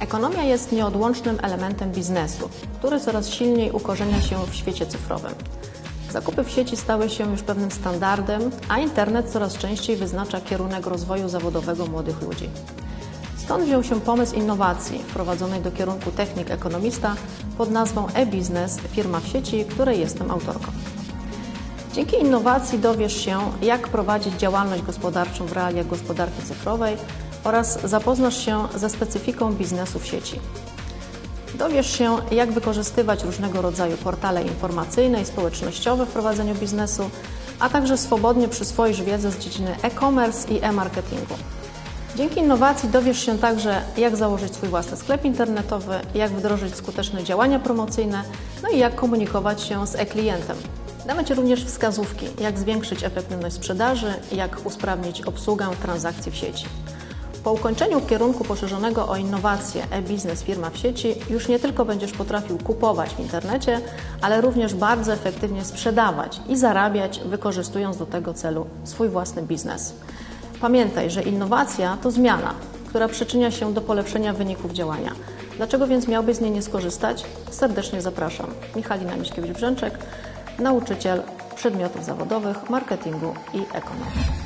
Ekonomia jest nieodłącznym elementem biznesu, który coraz silniej ukorzenia się w świecie cyfrowym. Zakupy w sieci stały się już pewnym standardem, a internet coraz częściej wyznacza kierunek rozwoju zawodowego młodych ludzi. Stąd wziął się pomysł innowacji wprowadzonej do kierunku technik ekonomista pod nazwą e-biznes firma w sieci, której jestem autorką. Dzięki innowacji dowiesz się, jak prowadzić działalność gospodarczą w realiach gospodarki cyfrowej oraz zapoznasz się ze specyfiką biznesu w sieci. Dowiesz się, jak wykorzystywać różnego rodzaju portale informacyjne i społecznościowe w prowadzeniu biznesu, a także swobodnie przyswoisz wiedzę z dziedziny e-commerce i e-marketingu. Dzięki innowacji dowiesz się także, jak założyć swój własny sklep internetowy, jak wdrożyć skuteczne działania promocyjne, no i jak komunikować się z e-klientem. Damy Ci również wskazówki, jak zwiększyć efektywność sprzedaży, jak usprawnić obsługę transakcji w sieci. Po ukończeniu kierunku poszerzonego o innowacje e-biznes firma w sieci już nie tylko będziesz potrafił kupować w internecie, ale również bardzo efektywnie sprzedawać i zarabiać, wykorzystując do tego celu swój własny biznes. Pamiętaj, że innowacja to zmiana, która przyczynia się do polepszenia wyników działania. Dlaczego więc miałbyś z niej nie skorzystać? Serdecznie zapraszam. Michalina Miśkiewicz-Brzęczek, nauczyciel przedmiotów zawodowych, marketingu i ekonomii.